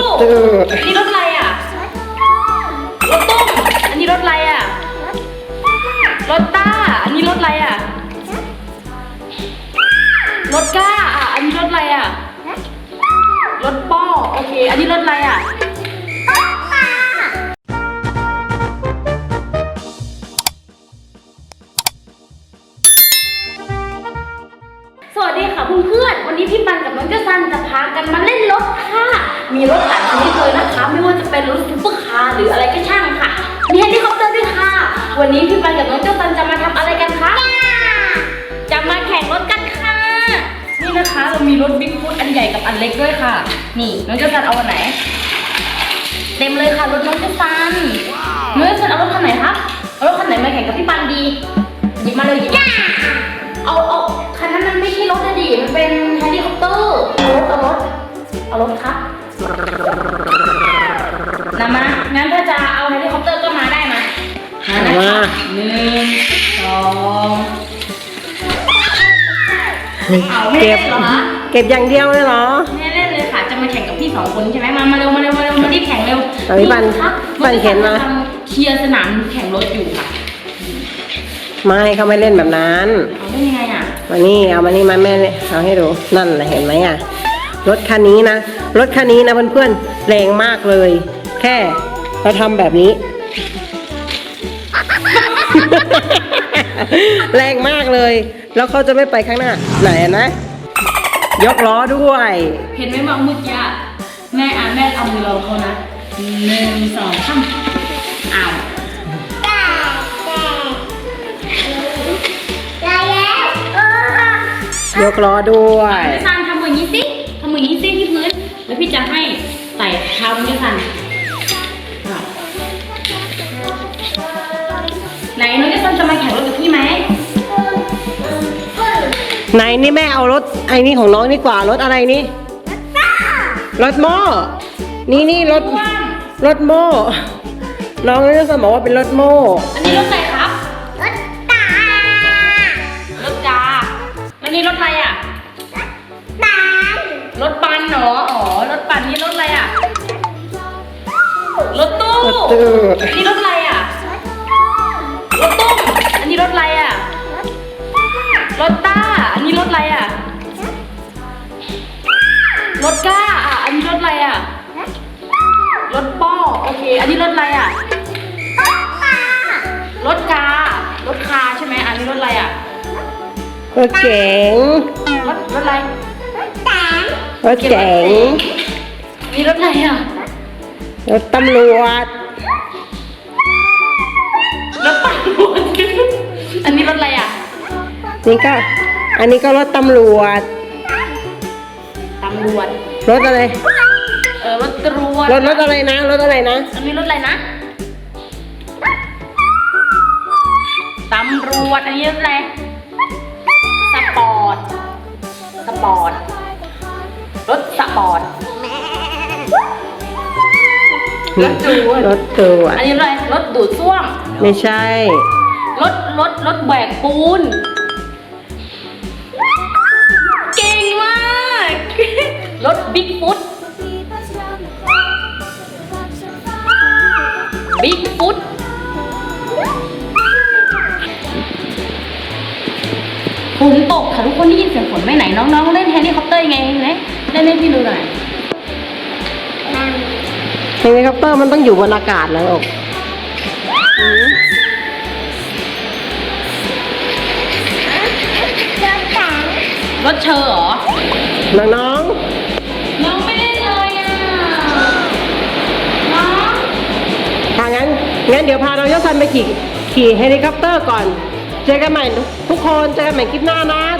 ถตู้อันนี้รถอะไรอะ รถตุ้มอันนี้รถอะไรอะ รถต้า อันนี้รถอะไรอะ รถก้า อะ อันนี้รถอะไรอะ รถป้อ โอเค อันนี้รถอะไรอะ เพื่อนๆ วันนี้พี่ปันกับน้องเจ้าซันจะพากันมาเล่นรถค่ะ มีรถหลายชนิดเลยนะคะ ไม่ว่าจะเป็นรถซุปเปอร์คาร์หรืออะไรก็ช่างค่ะ มีเฮลิคอปเตอร์ด้วยค่ะ วันนี้พี่ปันกับน้องเจ้าซันจะมาทำอะไรกันคะจะมาแข่งรถกันค่ะ นี่นะคะเรามีรถบิ๊กฟุตอันใหญ่กับอันเล็กด้วยค่ะ นี่น้องเจ้าซันเอาอันไหน เต็มเลยค่ะรถน้องเจ้าซัน เอารถครับนำมา งั้นถ้าจะเอาเฮลิคอปเตอร์ก็มาได้มามานะมาหนึ่งสองเอาไม่เก็เล่บนเหรอคะเก็บอย่างเดียวเลยเหรอไม่เล่นเลยค่ะ จะมาแข่งกับพี่สองคนใช่ไหมมา มาเร็ว มาเร็ว มาเร็ว มารีบแข่งเร็วเอาพี่ปันครับปันเข็นมาทำเคลียร์สนามแข่งรถอยู่ค่ะ ไม่เขาไม่เล่นแบบนั้น เอาได้ยังไงอะมานี่ เอามานี่มาแม่เอาให้ดู นั่นแหละเห็นไหมอะ รถคันนี้นะ รถคันนี้นะเพื่อนๆแรงมากเลย แค่เราทำแบบนี้ แรงมากเลย แล้วเขาจะไม่ไปข้างหน้า ไหนอะนะ ยกล้อด้วย เห็นไหมว่าเมื่อกี้อะแม่อะแม่เอามือเราเขานะหนึ่งสองสามอ้าวยกล้อด้วยพี่ซันทำมืออย่างนี้สิทำ มืออย่างนี้สิที่พื้น แล้วพี่จะให้ใส่เท้าพี่ซันอ้าวไหนน้องเจสันจะมาแข่งรถกับพี่ไหมไหนนี่แม่เอารถไอ้นี่ของน้องดีกว่ารถอะไรนี่รถโม่นี่นี่รถว่างรถโม่น้องนี่จะบอกว่าเป็นรถโม่อันนี้รถอะไรครั รถตู้รถตู้อันนี้รถอะไรอะ รถตุ้มอันนี้รถอะไรอะ รถต้า อันนี้รถอะไรอะ รถก้าอะ อันนี้รถอะไรอะ รถป้อ โอเค อันนี้รถอะไรอะ รถกา รถคาใช่ไหมอันนี้รถอะไรอะ รถเก๋งรถรถอะไร รถเก๋งนี่รถอะไรอะ รถตำรวจ รถตำรวจอันนี้รถอะไรอะนี่ก็ อันนี้ก็รถตำรวจ ตำรวจ รถอะไร เออรถตำรวจ รถรถอะไรนะ รถอะไรนะ อันนี้รถอะไรนะ ตำรวจ อันนี้รถอะไร สปอร์ต สปอร์ต รถสปอร์ตรถตรวจรถตรวจอันนี้รถอะไร รถดูดซ่วม ไม่ใช่ รถรถรถแบกปูน เก่งมาก รถบิ๊กฟุต บิ๊กฟุต ฝนตกค่ะทุกคนได้ยินเสียงฝนไหมไหนน้องๆเล่นเฮลิคอปเตอร์ยังไงไหนเล่นให้พี่ดูหน่อย เฮลิคอปเตอร์มันต้องอยู่บนอากาศนะลูกอืม รถเชอร์เหรอ น้องน้องไม่เล่นเลยอะ น้องๆถ้างั้น งั้นเดี๋ยวพาน้องยศซันไปขี่ ขี่เฮลิคอปเตอร์ก่อน เจอกันใหม่ทุกคน เจอกันใหม่คลิปหน้านะทุกคนบ๊ายบายถ้าชอบคลิปนี้ก็อย่าลืมกดไลค์กดแชร์กดติดตามให้กับช่องของเราด้วยนะคะ